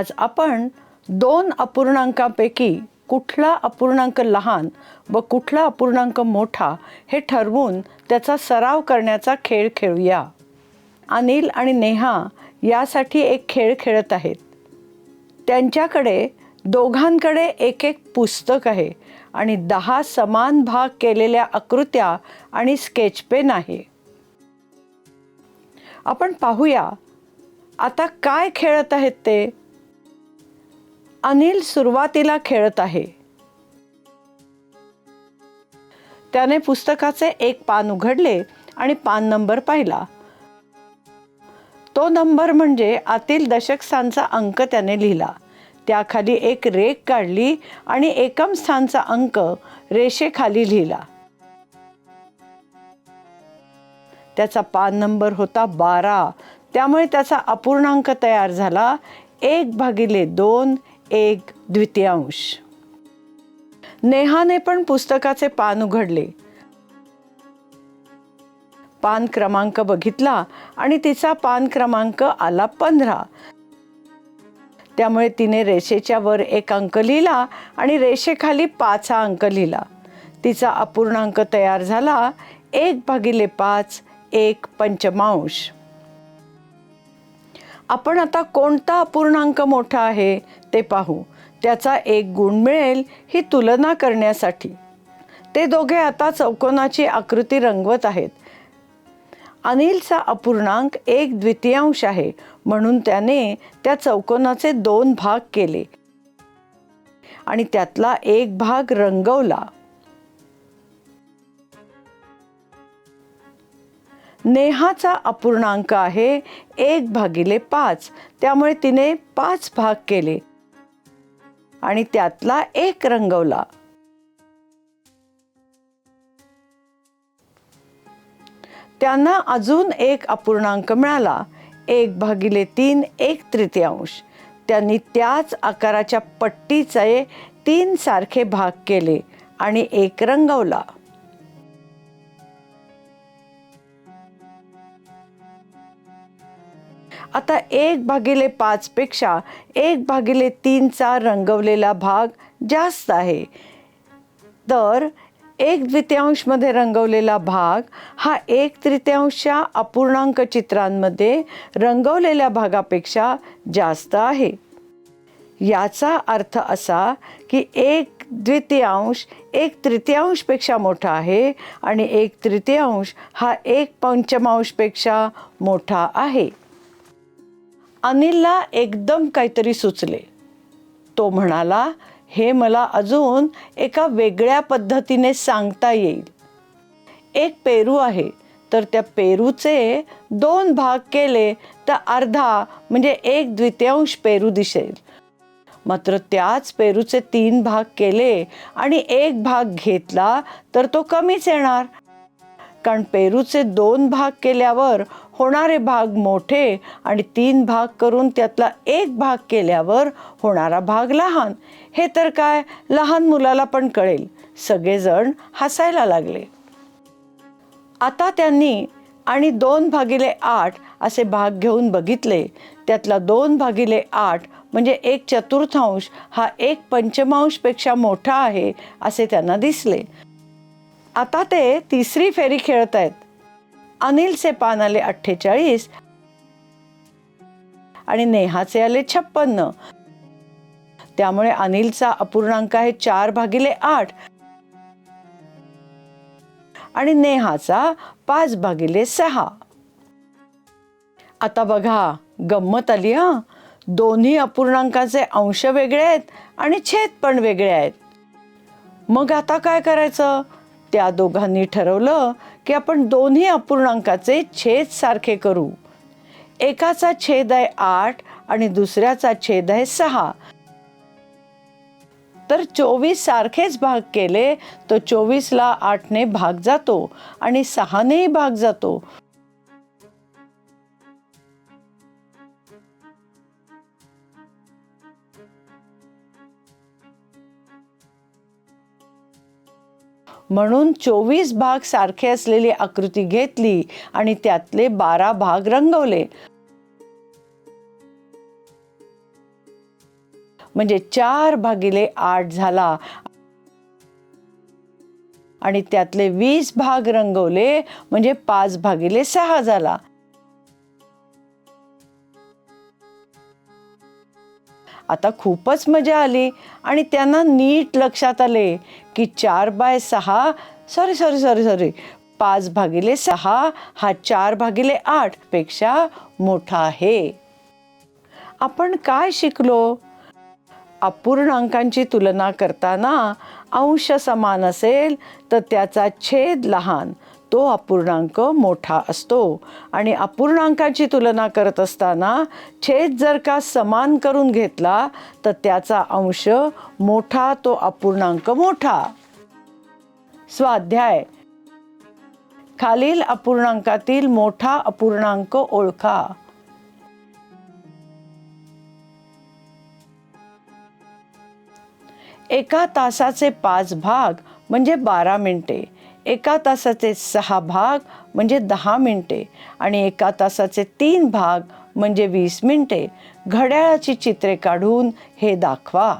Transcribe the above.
आज आपण दोन अपूर्णांकापैकी कुठला अपूर्णांक लहान व कुठला अपूर्णांक मोठा हे ठरवून त्याचा सराव करण्याचा खेळ खेळूया. अनिल आणि नेहा यासाठी एक खेळ खेळत आहेत. त्यांच्याकडे दोघांकडे एक एक पुस्तक आहे आणि दहा समान भाग केलेल्या आकृत्या आणि स्केच पेन आहे. आपण पाहूया आता काय खेळत आहेत ते? अनिल सुरुवातीला खेळत आहे. त्याने पुस्तकाचे एक पान उघडले आणि पान नंबर पाहिला. तो नंबर म्हणजे आतील दशक स्थानचा अंक त्याने लिहिला. त्याखाली एक रेख काढली आणि एकम स्थानचा अंक रेषेखाली लिहिला. त्याचा पान नंबर होता बारा. त्यामुळे त्याचा अपूर्णांक तयार झाला. एक भागिले दोन एक द्वितीयांश. नेहाने पण पुस्तकाचे पान उघडले. पान क्रमांक बघितला आणि तिचा पान क्रमांक आला पंधरा. त्यामुळे तिने रेषेच्या वर एक अंक लिहिला आणि रेषेखाली पाच हा अंक लिहिला. तिचा अपूर्णांक तयार झाला एक भागिले पाच एक पंचमांश. आपण आता कोणता अपूर्णांक मोठा आहे ते पाहू. त्याचा एक गुण मिळेल ही तुलना करण्यासाठी. ते दोघे आता चौकोनाची आकृती रंगवत आहेत. अनिलचा अपूर्णांक एक द्वितीयांश आहे म्हणून त्याने त्या चौकोनाचे दोन भाग केले आणि त्यातला एक भाग रंगवला. नेहाचा अपूर्णांक आहे एक भागिले पाच. त्यामुळे तिने पाच भाग केले. आणि त्यातला एक रंगवला. त्यांना अजून एक अपूर्णांक मिळाला. एक भागिले तीन एक तृतीयांश. त्यांनी त्याच आकाराच्या पट्टीचे तीन सारखे भाग केले आणि एक रंगवला. आता एक भागिले पाचपेक्षा एक भागिले तीनचा रंगवलेला भाग जास्त आहे. तर एक द्वितीयांशमध्ये रंगवलेला भाग हा एक तृतीयांशच्या अपूर्णांक चित्रांमध्ये रंगवलेल्या भागापेक्षा जास्त आहे. याचा अर्थ असा की एक द्वितीयांश एक तृतीयांशपेक्षा मोठा आहे आणि एक तृतीयांश हा एक पंचमांशपेक्षा मोठा आहे. अनिलला एकदम काहीतरी सुचले. तो म्हणाला हे मला अजून एका वेगळ्या पद्धतीने सांगता येईल. एक पेरू आहे तर त्या पेरूचे दोन भाग केले तर अर्धा म्हणजे एक द्वितीयांश पेरू दिसेल. मात्र त्याच पेरूचे तीन भाग केले आणि एक भाग घेतला तर तो कमीच येणार. कारण पेरूचे दोन भाग केल्यावर होणारे भाग मोठे आणि तीन भाग करून त्यातला एक भाग केल्यावर होणारा भाग लहान. हे तर काय? लहान मुलाला पण कळेल. सगळेजण हसायला लागले. आता त्यांनी आणि दोन भागिले आठ असे भाग घेऊन बघितले. त्यातला दोन भागिले आठ म्हणजे एक चतुर्थांश हा एक पंचमांशपेक्षा मोठा आहे असे त्यांना दिसले. आता ते तिसरी फेरी खेळत आहेत. अनिलचे पान आले अठ्ठेचाळीस. आणि नेहाचे आले छप्पन्न त्यामुळे अनिलचा अपूर्णांक आहे चार भागिले आठ. आणि नेहाचा पाच भागिले सहा. आता बघा गंमत आली हा? दोन्ही अपूर्णांकाचे अंश वेगळे आहेत आणि छेद पण वेगळे आहेत. मग आता काय करायचं? त्या दोघांनी ठरवलं की आपण दोन्ही अपूर्णांकाचे छेद सारखे करू. एकाचा छेद आहे आठ आणि दुसऱ्याचा छेद आहे सहा. तर चोवीस सारखेच भाग केले तर चोवीसला आठने भाग जातो आणि सहानेही भाग जातो. म्हणून चोवीस भाग सारखे असलेली आकृती घेतली आणि त्यातले बारा भाग रंगवले. म्हणजे चार भागिले आठ झाला. आणि त्यातले वीस भाग रंगवले म्हणजे पाच भागिले सहा झाला. आता खूपच मजा आली. आणि त्यांना नीट लक्षात आले की चार बाय सहा सॉरी सॉरी सॉरी सॉरी पाच भागिले सहा हा चार भागिले आठपेक्षा मोठा आहे. आपण काय शिकलो? अपूर्णांकांची तुलना करताना अंश समान असेल तर त्याचा छेद लहान. तो अपूर्णांक मोठा असतो. आणि अपूर्णांकाची तुलना करत असताना छेद जर का समान करून घेतला तर त्याचा अंश मोठा तो अपूर्णांक मोठा. स्वाध्याय. खालील अपूर्णांकातील मोठा अपूर्णांक ओळखा. एका तासाचे पाच भाग म्हणजे बारा मिनिटे. एका तासाचे सहा भाग म्हणजे दहा मिनटे आणि एका तासाचे तीन भाग म्हणजे वीस मिनटे. घड्याळाची चित्रे काढून हे दाखवा.